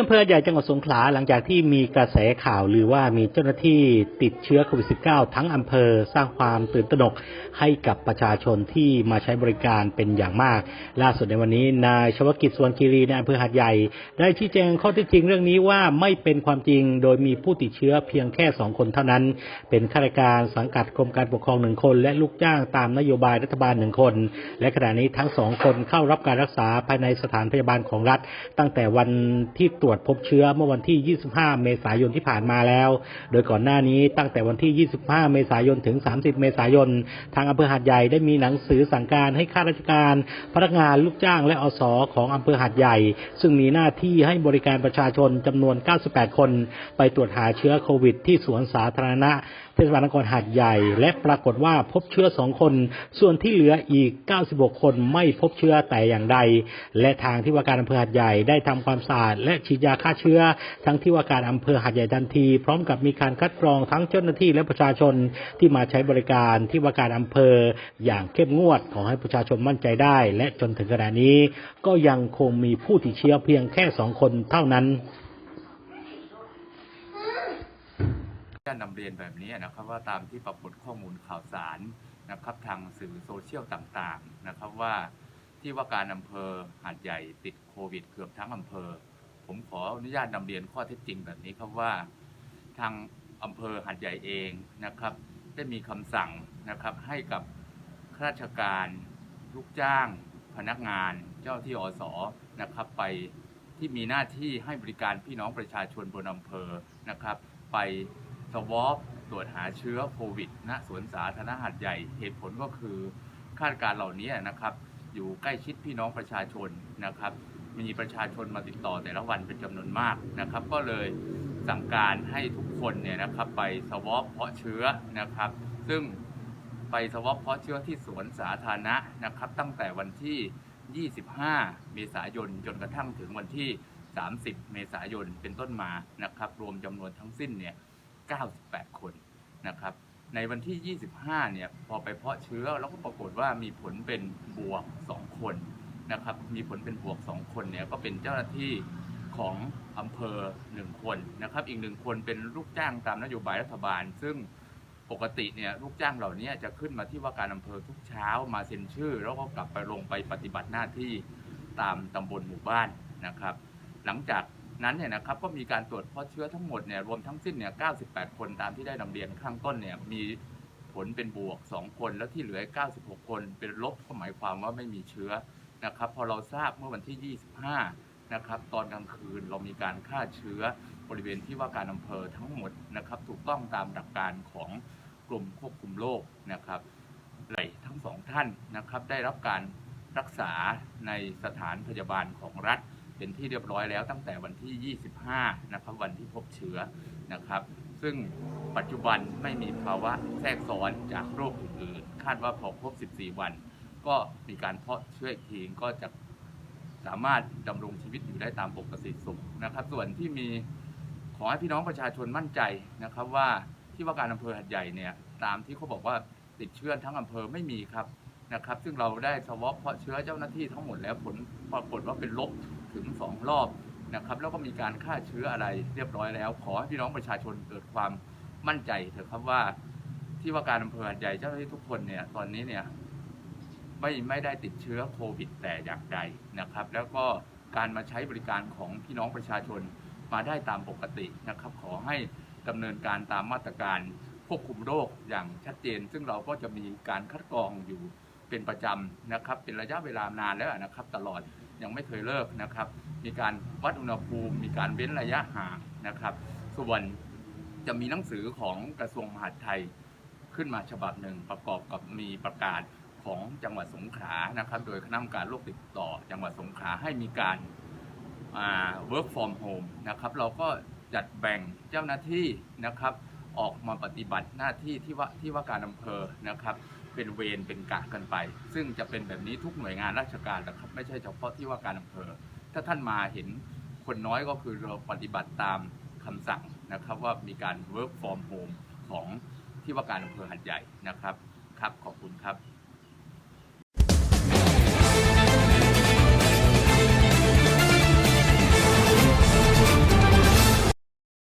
อำเภอใหญ่จังหวัดสงขลาหลังจากที่มีกระแสข่าวหรือว่ามีเจ้าหน้าที่ติดเชื้อโควิด -19 ทั้งอำเภอสร้างความตื่นตระหนกให้กับประชาชนที่มาใช้บริการเป็นอย่างมาก ล่าสุดในวันนี้นายชวกิจสวนคีรีในอำเภอหาดใหญ่ ได้ชี้แจงข้อเท็จจริงเรื่องนี้ว่าไม่เป็นความจริงโดยมีผู้ติดเชื้อเพียงแค่สองคนเท่านั้น เป็นข้าราชการสังกัดกรมการปกครองหนึ่งคน และลูกจ้างตามนโยบายรัฐบาลหนึ่งคน และขณะนี้ทั้งสองคนเข้ารับการรักษาภายในสถานพยาบาลของรัฐ ตั้งแต่วันที่ตรวจพบเชื้อเมื่อวันที่ 25 เมษายนที่ผ่านมาแล้ว โดยก่อนหน้านี้ตั้งแต่วันที่ 25 เมษายนถึง 30 เมษายน ทางอำเภอหาดใหญ่ได้มีหนังสือสั่งการให้ข้าราชการ พนักงานลูกจ้างและอสของอำเภอหาดใหญ่ ซึ่งมีหน้าที่ให้บริการประชาชนจำนวน 98 คน ไปตรวจหาเชื้อโควิด ที่สวนสาธารณะเทศบาลนครหาดใหญ่ และปรากฏว่าพบเชื้อ 2 คน ส่วนที่เหลืออีก 96 คนไม่พบเชื้อแต่อย่างใด และทางที่ว่าการอำเภอหาดใหญ่ได้ทำความสะอาดและฉีดยาฆ่าเชื้อ ทั้งที่ว่าการอำเภอหาดใหญ่ทันที พร้อมกับมีการคัดกรองทั้งเจ้าหน้าที่และประชาชนที่มาใช้บริการที่ว่าการอำเภออย่างเข้มงวดขอให้ประชาชนมั่นใจได้ และจนถึงขณะนี้ ก็ยังคงมีผู้ติดเชื้อเพียงแค่สองคนเท่านั้นจะนำเรียนแบบนี้นะครับว่าตามที่ปรากฏข้อมูลข่าวสารนะครับทางสื่อโซเชียลต่างๆนะครับว่าที่ว่าการอำเภอหาดใหญ่ติดโควิดเกือบทั้งอำเภอ ผมขออนุญาตนำเรียนข้อเท็จจริงแบบนี้ครับว่า ทางอำเภอหาดใหญ่เองนะครับ ได้มีคำสั่งนะครับให้กับข้าราชการลูกจ้าง พนักงาน เจ้าที่อสนะครับ ไปที่มีหน้าที่ให้บริการพี่น้องประชาชนบนอำเภอนะครับ ไปสวอปตรวจหาเชื้อโควิดณสวนสาธารณะหาดใหญ่เหตุผลก็คือข้าราชการเหล่านี้นะครับ อยู่ใกล้ชิดพี่น้องประชาชนนะครับ มีประชาชนมาติดต่อแต่ละวันเป็นจำนวนมากนะครับ ก็เลยสั่งการให้ทุกคนเนี่ยนะครับไปสวอปเพาะเชื้อนะครับ ซึ่งไปสวอปเพาะเชื้อที่สวนสาธารณะนะครับ ตั้งแต่วันที่ 25 เมษายนจนกระทั่งถึงวันที่ 30 เมษายนเป็นต้นมานะครับ รวมจำนวนทั้งสิ้นเนี่ย 98 คนนะครับ ในวันที่ 25 เนี่ยพอไปเพาะเชื้อแล้วก็ปรากฏว่ามีผลเป็นบวก 2 คน นะครับมีผลเป็นบวก 2 คนเนี่ยก็เป็นเจ้าหน้าที่ของอำเภอ 1 คนนะครับอีกหนึ่งคนเป็นลูกจ้างตามนโยบายรัฐบาล ซึ่งปกติเนี่ยลูกจ้างเหล่านี้จะขึ้นมาที่ว่าการอำเภอทุกเช้ามาเซ็นชื่อ แล้วก็กลับไปลงไปปฏิบัติหน้าที่ตามตำบลหมู่บ้านนะครับ หลังจากนั้นเนี่ยนะครับก็มีการตรวจเพาะเชื้อทั้งหมดเนี่ยรวมทั้งสิ้นเนี่ย 98 คนตามที่ได้นำเรียนข้างต้นเนี่ยมีผลเป็นบวก 2 คนแล้วที่เหลือ 96 คนเป็นลบก็หมายความว่าไม่มีเชื้อ นะครับพอเราทราบเมื่อวันที่ 25 นะครับ ตอนกลางคืนเรามีการฆ่าเชื้อบริเวณที่ว่าการอำเภอทั้งหมดนะครับ ถูกต้องตามหลักการของกลุ่มควบคุมโรคนะครับไหลทั้งสองท่านนะครับได้รับการรักษาในสถานพยาบาลของรัฐเป็นที่เรียบร้อยแล้วตั้งแต่วันที่ 25 นะครับ วันที่พบเชื้อนะครับ ซึ่งปัจจุบันไม่มีภาวะแทรกซ้อนจากโรคอื่นๆ คาดว่าพอครบ 14 วัน ก็มีการเพาะเชื้ออีกทีก็จะสามารถดำรงชีวิตอยู่ได้ตามปกติสุขนะครับ ส่วนที่มีขอให้พี่น้องประชาชนมั่นใจนะครับ ว่าที่ว่าการอำเภอหัดใหญ่เนี่ยตามที่เขาบอกว่าติดเชื้อทั้งอำเภอไม่มีครับนะครับ ซึ่งเราได้สวอปเพาะเชื้อเจ้าหน้าที่ทั้งหมดแล้วผลปรากฏว่าเป็นลบถึง 2 รอบนะครับ แล้วก็มีการฆ่าเชื้ออะไรเรียบร้อยแล้ว ขอให้พี่น้องประชาชนเกิดความมั่นใจเถอะครับว่าที่ว่าการอำเภอหาดใหญ่เจ้าหน้าที่ทุกคนเนี่ยตอนนี้เนี่ย ไม่ไม่ได้ติดเชื้อโควิดแต่อย่างใดนะครับ แล้วก็การมาใช้บริการของพี่น้องประชาชนมาได้ตามปกตินะครับ ขอให้ดำเนินการตามมาตรการควบคุมโรคอย่างชัดเจน ซึ่งเราก็จะมีการคัดกรองอยู่เป็นประจำนะครับ เป็นระยะเวลานานแล้วนะครับ ตลอดยังไม่เคยเลิกนะครับ มีการวัดอุณหภูมิ มีการเว้นระยะห่างนะครับ ส่วนจะมีหนังสือของกระทรวงมหาดไทยขึ้นมาฉบับหนึ่งประกอบกับมีประกาศ ของจังหวัดสงขลานะครับ โดยคณะกรรมการโรคติดต่อ จังหวัดสงขลาให้มีการ work from home นะครับเราก็จัดแบ่งเจ้าหน้าที่นะครับ ออกมาปฏิบัติหน้าที่ที่ว่าที่ว่าการอำเภอนะครับ เป็นเวรเป็นกะกันไป ซึ่งจะเป็นแบบนี้ทุกหน่วยงานราชการนะครับ ไม่ใช่เฉพาะที่ว่าการอำเภอ ถ้าท่านมาเห็นคนน้อยก็คือเราปฏิบัติตามคำสั่งนะครับว่ามีการ work from home ของที่ว่าการอำเภอหัดใหญ่นะครับครับขอบคุณครับ